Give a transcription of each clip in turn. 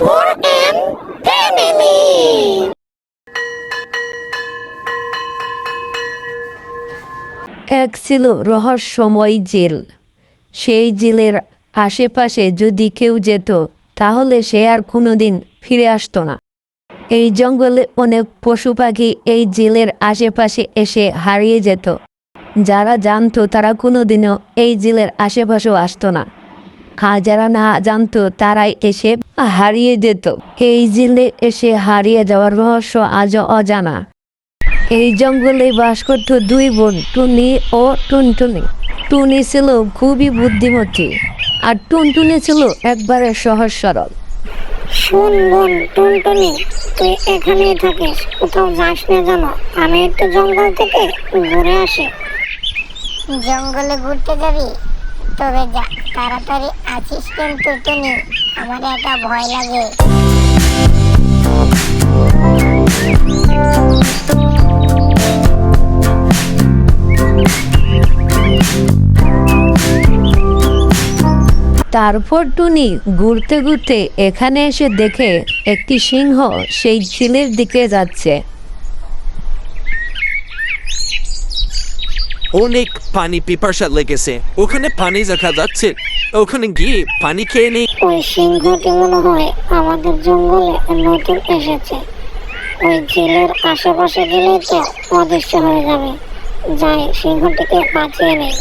এক ছিল রহস্যময় জেল। সেই জেলের আশেপাশে যদি কেউ যেত, তাহলে সে আর কোনোদিন ফিরে আসতো না। এই জঙ্গলে অনেক পশু পাখি এই জেলের আশেপাশে এসে হারিয়ে যেত। যারা জানতো তারা কোনোদিনও এই জেলের আশেপাশেও আসতো না। যারা না জানতো তারাই এসে হারিয়ে যেত। এই জেলে এসে হারিয়ে যাওয়ার রহস্য আজও অজানা। এই জঙ্গলে বাস করত দুই বোন টুনি ও টুনটুনি। টুনি ছিল খুবই বুদ্ধিমতী আর টুনটুনি ছিল একবারে সহজ সরল। শোন বোন টুনটুনি তুই এখানেই থাকিস কোথাও যাস না জানো? আমি একটু জঙ্গল থেকে ঘুরে আসি। জঙ্গলে ঘুরতে যাবি? তবে যা, তাড়াতাড়ি আছিস কিন্তু টুনি, আমার একটা ভয় লাগে। তারপর টুনি ঘুরতে ঘুরতে এখানে এসে দেখে একটি সিংহ সেই ঝিলের দিকে যাচ্ছে। অনেক পানি পিপাসা লেগেছে। ওখানে পানি দেখা যাচ্ছে। ওখানে গিয়ে পানি খেয়ে নেই। ওই সিংহটি মনে হয় আমাদের জঙ্গলে নতুন এসেছে। ওই জেলের আশেপাশে গেলেই তো অদৃশ্য হয়ে যাবে। যাই, সিংহটিকে বাঁচিয়ে নেই।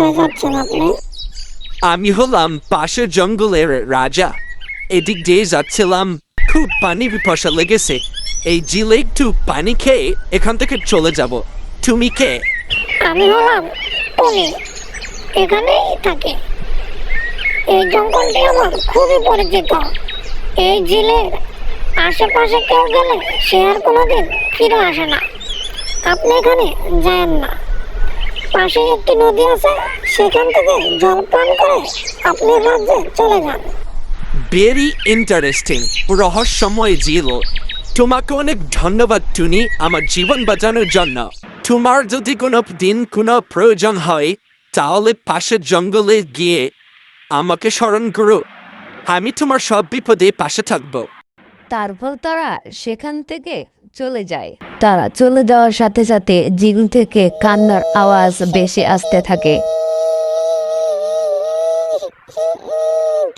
কোথায় যাচ্ছেন আপনি? আমি হলাম পাশের জঙ্গলের রাজা। এদিক দিয়ে যাচ্ছিলাম খুব পানি পিপাসা লেগেছে। এই জিলে একটু পানি খেয়ে এখান থেকে চলে যাব। তুমি কে? আমি হলাম টনি এখানেই থাকে। এই জঙ্গলটি আমার খুবই পরিচিত। এই ঝিলের আশেপাশে কেউ গেলে সে আর কোনোদিন ফিরে আসে না। আপনি এখানে যান না। পাশে একটি নদী আছে, সেখান থেকে জল পান করে আপনি রাজ্যে চলে যান। ভেরি ইন্টারেস্টিং রহস্যময় জিল তোমাকে অনেক ধন্যবাদ, টুনি, আমার জীবন বাঁচানোর জন্য। তোমার যদি কোনো দিন কোনো প্রয়োজন হয়, তাহলে পাশের জঙ্গলে গিয়ে আমাকে স্মরণ করো। আমি তোমার সব বিপদে পাশে থাকব। তারপর তারা সেখান থেকে চলে যায়। তারা চলে যাওয়ার সাথে সাথে ঝিল থেকে কান্নার আওয়াজ বেশি আসতে থাকে।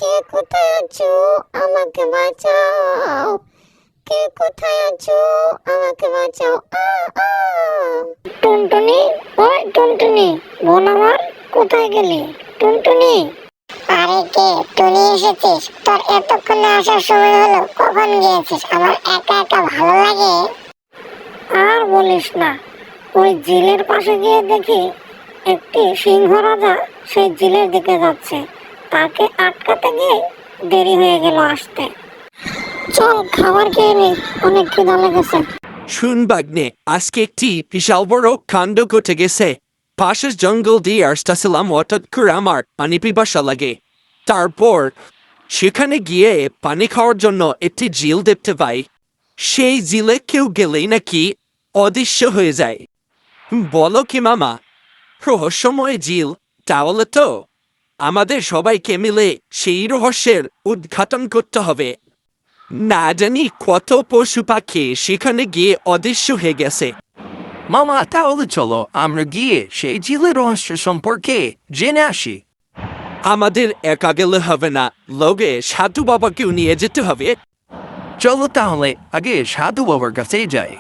কে কোথায় আছো? আমাকে বাঁচাও। কে কোথায় আছো? আমাকে বাঁচাও। টুনটুনি ওই টুনটুনি বোন আমার কোথায় গেলি? টুনটুনি। আরে কে টুনি এসেছিস? তোর এতক্ষণে আসার সময় হলো, কখন গিয়েছিস? আমার একা একা ভালো লাগে? আর বলিস না, ওই জেলের পাশে গিয়ে দেখি একটি সিংহ রাজা সেই জেলের দিকে যাচ্ছে। তাকে আটকাতে গিয়ে দেরি হয়ে গেল আসতে। চল, খাবার খেয়ে নি, অনেক খিদা লেগেছে। শুন, বাগ্নে, আজকে একটি বিশাল বড় কাণ্ড ঘটে গেছে। পাশের জঙ্গল দিয়ে আসতেছিলাম হঠাৎ করে আমার পানি পিপাসা লাগে তারপর সেখানে গিয়ে পানি খাওয়ার জন্য একটি ঝিল দেখতে পাই সেই ঝিলে কেউ গেলেই নাকি অদৃশ্য হয়ে যায় বলো কি মামা রহস্যময় ঝিল তাহলে তো আমাদের সবাইকে মিলে সেই রহস্যের উদ্ঘাটন করতে হবে না জানি কত পশু পাখি সেখানে গিয়ে অদৃশ্য হয়ে গেছে মামা তাহলে চলো আমরা গিয়ে সেই জিলের রহস্য সম্পর্কে জেনে আসি আমাদের একা গেলে হবে না লোকে সাধু বাবাকেও নিয়ে যেতে হবে চলো তাহলে আগে সাধু বাবার কাছে যাই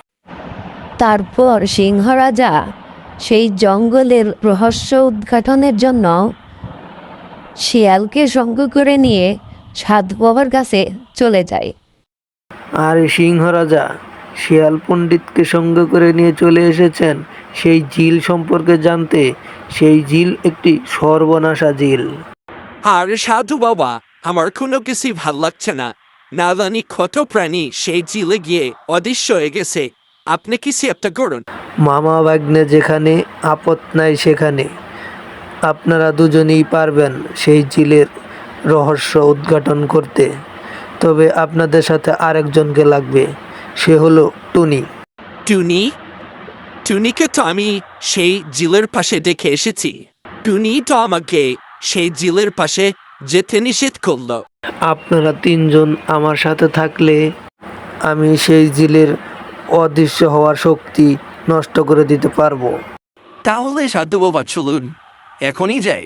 তারপর সিংহ রাজা সেই জঙ্গলের রহস্য উদ্ঘাটনের জন্য শিয়ালকে সঙ্গ করে নিয়ে সাধু বাবার কাছে চলে যায় আর সিংহ রাজা শিয়াল পণ্ডিতকে সঙ্গে করে নিয়ে চলে এসেছেন সেই ঝিল সম্পর্কে জানতে। সেই ঝিল একটি সর্বনাশা ঝিল আর সাধু বাবা আমার কোনো কিছু ভালো লাগছে না। না জানি কত প্রাণী সেই জিলে গিয়ে অদৃশ্য হয়ে গেছে। আপনি কিছু একটা করুন? মামা বাগ্নে যেখানে আপদ নাই সেখানে। আপনারা দুজনেই পারবেন সেই ঝিলের রহস্য উদ্ঘাটন করতে। তবে আপনাদের সাথে আরেকজনকে লাগবে। সে হলো টুনি। টুনি? টুনিকে তো আমি সেই জিলের পাশে দেখে এসেছি। টুনি তো আমাকে সেই জিলের পাশে যেতে নিষেধ করল। আপনারা তিনজন আমার সাথে থাকলে আমি সেই জিলের অদৃশ্য হওয়ার শক্তি নষ্ট করে দিতে পারব। তাহলে সাধু বাবা চলুন এখনই যাই।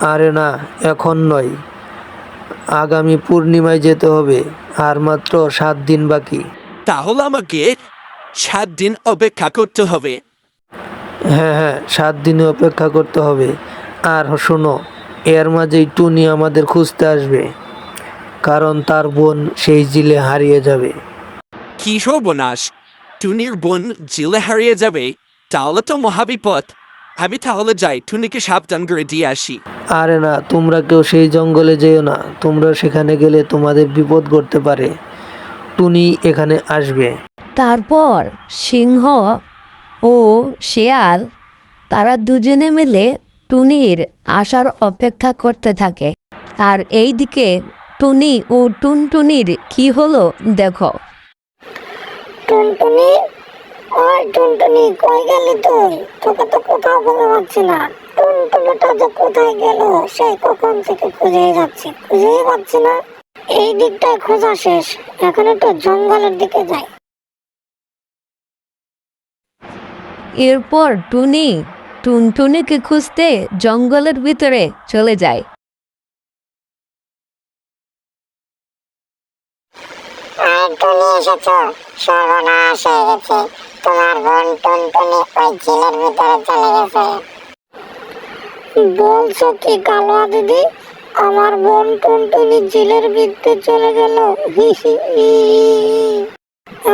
আরে না এখন নয়। আগামী পূর্ণিমায় যেতে হবে আর মাত্র সাত দিন বাকি। তাহলে আমাকে সাত দিন অপেক্ষা করতে হবে। হ্যাঁ হ্যাঁ সাত দিনে অপেক্ষা করতে হবে। আর শোনো এর মাঝেই টুনি আমাদের খুঁজতে আসবে। কারণ তার বোন সেই জিলে হারিয়ে যাবে। কি সর্বনাশ! টুনির বোন জিলে হারিয়ে যাবে তাহলে তো মহাবিপদ আমি তাহলে যাই টুনিকে সাবধান করে দিয়ে আসি। আরে না তোমরা কেউ সেই জঙ্গলে যেও না। তোমরা সেখানে গেলে তোমাদের বিপদ ঘটতে পারে। টুনি এখানে আসবে। তারপর সিংহ ও শেয়াল তারা দুজনে মিলে টুনির আসার অপেক্ষা করতে থাকে। আর এইদিকে টুনি ও টুনটুনির কি হলো দেখো। টুনটুনি? ওই টুনটুনি কই গেলি তুই? তোকে তো কোথাও খুঁজে পাচ্ছি না। টুনটুনিটা যে কোথায় গেল সেই কখন থেকে খুঁজেই যাচ্ছি খুঁজেই পাচ্ছি না। এই দিকটা খোঁজা শেষ। এখন একটু জঙ্গলের দিকে যাই। এরপর টুনি টুনটুনিকে খুঁজতে জঙ্গলের ভিতরে চলে যায়। আর টুনি এসেছ? সর্বনাশ হয়ে গেছে। তোমার বোন টুনটুনি ওই ঝিলের ভিতরে চলে গেছে। বলছো কি কালোয়া দিদি? আমার বোন টুনটুনি জিলের ভিতরে চলে গেল।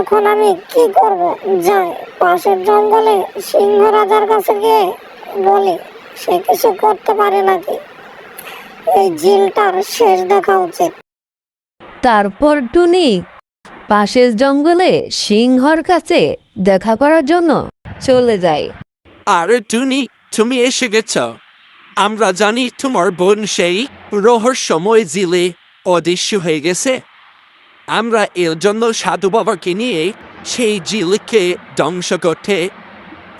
এখন আমি কি করব? যাই পাশের জঙ্গলে সিংহ রাজার কাছে গিয়ে বলি সে কিছু করতে পারে নাকি? এই জিলটার শেষ দেখা উচিত। তারপর টুনি পাশের জঙ্গলে সিংহর কাছে দেখা করার জন্য চলে যায়। আরে টুনি তুমি এসে গেছ। আমরা জানি তোমার বোন সেই রহস্যময় জিলে অদৃশ্য হয়ে গেছে। আমরা এর জন্য সাধু বাবাকে নিয়ে সেই জিলকে ধ্বংস করতে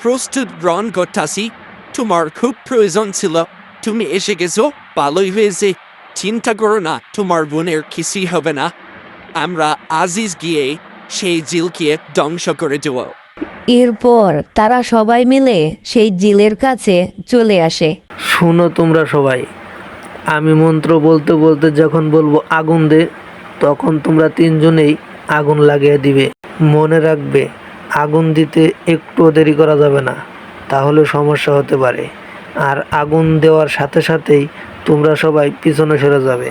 প্রস্তুত গ্রহণ করতেছি। তোমার খুব প্রয়োজন ছিল। তুমি এসে গেছো, ভালোই হয়েছে। চিন্তা করো না, তোমার বোনের কিছুই হবে না। আমরা আজিজ গিয়ে সেই জিলকে ধ্বংস করে দেবো। এরপর তারা সবাই মিলে সেই জিলের কাছে চলে আসে। শুনো তোমরা সবাই আমি মন্ত্র বলতে বলতে যখন বলব আগুন দে তখন তোমরা তিনজনেই আগুন লাগিয়ে দিবে। মনে রাখবে আগুন দিতে একটু দেরি করা যাবে না তাহলে সমস্যা হতে পারে। আর আগুন দেওয়ার সাথে সাথেই তোমরা সবাই পিছনে সরে যাবে।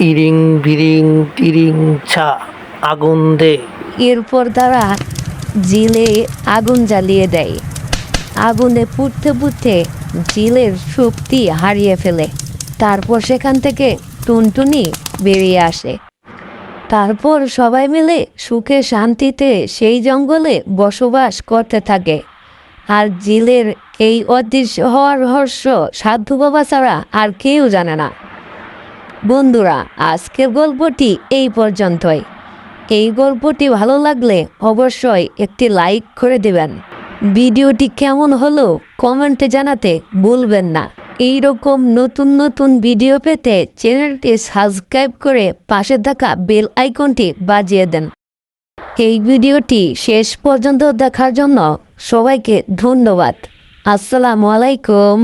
ইরিং বিরিং টিরিং ছা আগুন দে। এরপর তারা জিলে আগুন জ্বালিয়ে দেয়। আগুনে পুড়তে পুড়তে জিলের শক্তি হারিয়ে ফেলে। তারপর সেখান থেকে টুনটুনি বেরিয়ে আসে। তারপর সবাই মিলে সুখে শান্তিতে সেই জঙ্গলে বসবাস করতে থাকে। আর জিলের এই অদৃশ্য হওয়ার রহস্য সাধু বাবা ছাড়া আর কেউ জানে না। বন্ধুরা, আজকের গল্পটি এই পর্যন্তই। এই গল্পটি ভালো লাগলে অবশ্যই একটি লাইক করে দেবেন। ভিডিওটি কেমন হলো কমেন্টে জানাতে ভুলবেন না। এই রকম নতুন নতুন ভিডিও পেতে চ্যানেলটি সাবস্ক্রাইব করে পাশে থাকা বেল আইকনটি বাজিয়ে দেন। এই ভিডিওটি শেষ পর্যন্ত দেখার জন্য সবাইকে ধন্যবাদ। আসসালামু আলাইকুম।